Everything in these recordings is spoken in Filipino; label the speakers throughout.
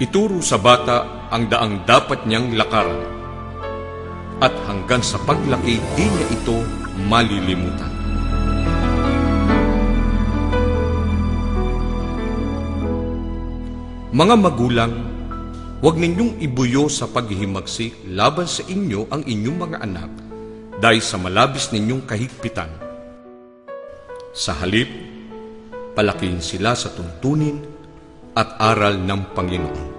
Speaker 1: Ituro sa bata ang daang dapat niyang lakaran. At hanggang sa paglaki, di niya ito malilimutan. Mga magulang, huwag ninyong ibuyo sa paghihimagsik laban sa inyo ang inyong mga anak dahil sa malabis ninyong kahigpitan. Sa halip, palakihin sila sa tuntunin at aral ng Panginoon.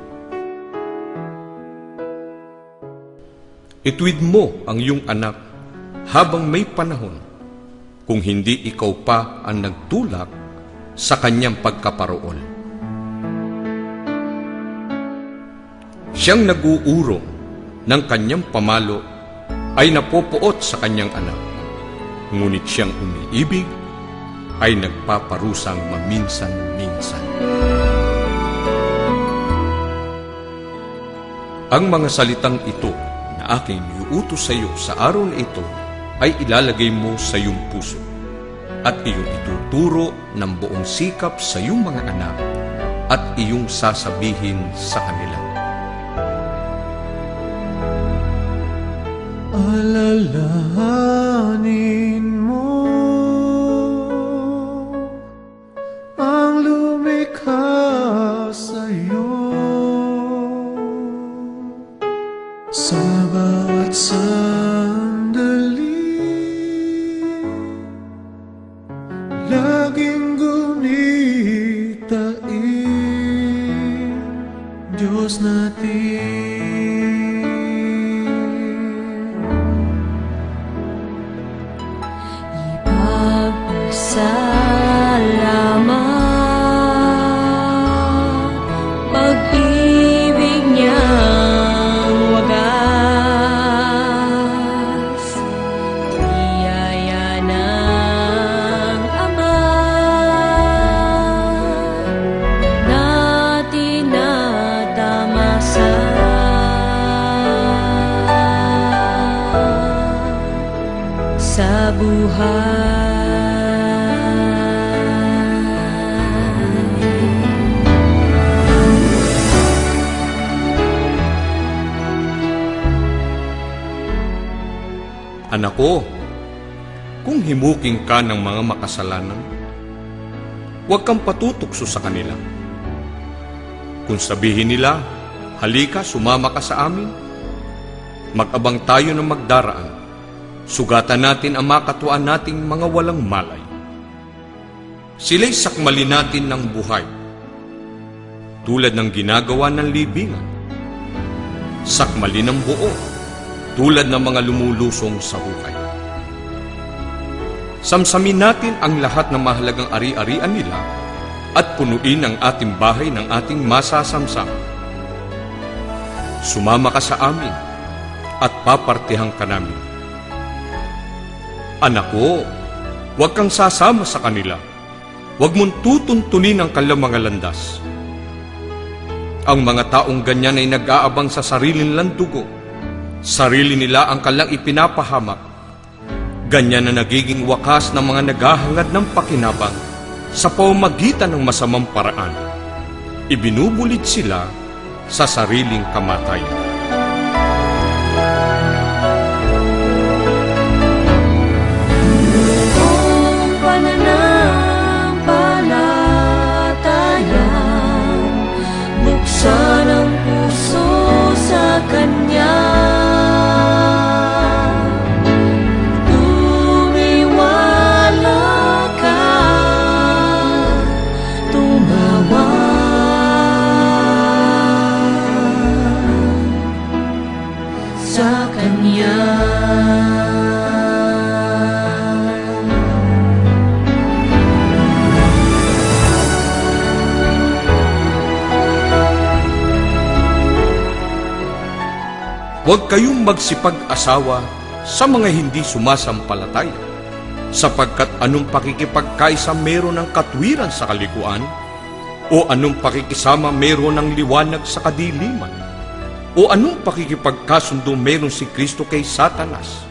Speaker 1: Ituwid mo ang iyong anak habang may panahon kung hindi ikaw pa ang nagtulak sa kanyang pagkaparoon. Siyang nag-uurong ng kanyang pamalo ay napopuot sa kanyang anak. Ngunit siyang umiibig ay nagpaparusang maminsan-minsan. Ang mga salitang ito na aking iuutos sa iyo sa araw na ito ay ilalagay mo sa iyong puso at iyong ituturo ng buong sikap sa iyong mga anak at iyong sasabihin sa kanila.
Speaker 2: Alalahanin laging gunitain Diyos natin.
Speaker 3: Ipagpasalamat
Speaker 1: Anak ko, kung himuking ka ng mga makasalanan, huwag kang patutukso sa kanila. Kung sabihin nila, halika, sumama ka sa amin, mag-abang tayo ng magdaraan, sugatan natin ang makatuan nating mga walang malay. Sila'y sakmali natin ng buhay, tulad ng ginagawa ng libingan. Sakmali ng buo, tulad ng mga lumulusong sa hukay. Samsamin natin ang lahat ng mahalagang ari-arian nila at punuin ang ating bahay ng ating masasamsam. Sumama ka sa amin at papartihan ka namin. Anak ko, huwag kang sasama sa kanila. Huwag mong tutuntunin ang kanilang mga landas. Ang mga taong ganyan ay nag-aabang sa sariling landugo. Sarili nila ang kalang ipinapahamak. Ganyan na nagiging wakas ng mga naghahangad ng pakinabang sa pamamagitan ng masamang paraan. Ibinubulit sila sa sariling kamatayan.
Speaker 3: Sa Kanya.
Speaker 1: Huwag kayong magsipag-asawa sa mga hindi sumasampalataya, sapagkat anong pakikipagkaisa meron ng katwiran sa kalikuan, o anong pakikisama meron ng liwanag sa kadiliman, o anong pakikipagkasundo meron si Kristo kay Satanas,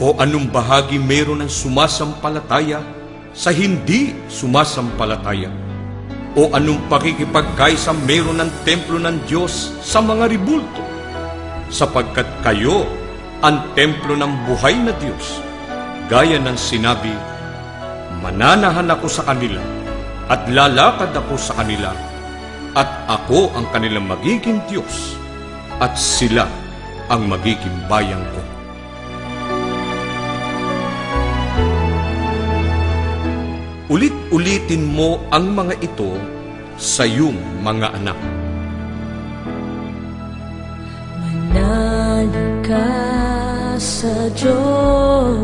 Speaker 1: o anong bahagi meron ng sumasampalataya sa hindi sumasampalataya, o anong pakikipagkaisa meron ng templo ng Diyos sa mga ribulto, sapagkat kayo ang templo ng buhay na Diyos. Gaya ng sinabi, mananahan ako sa kanila at lalakad ako sa kanila at ako ang kanilang magiging Diyos at sila ang magiging bayang ko. Ulit-ulitin mo ang mga ito sa iyong mga anak.
Speaker 3: Manalig ka sa Diyos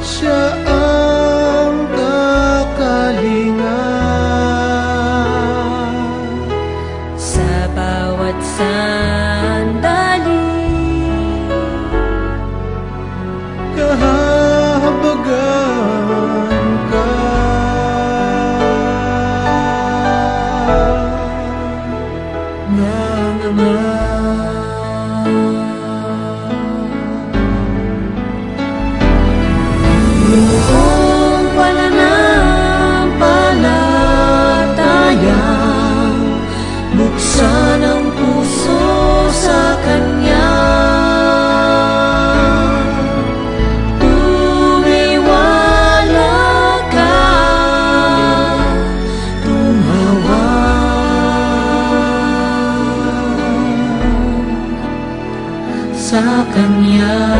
Speaker 2: Siya ang kakalingan
Speaker 3: Kanya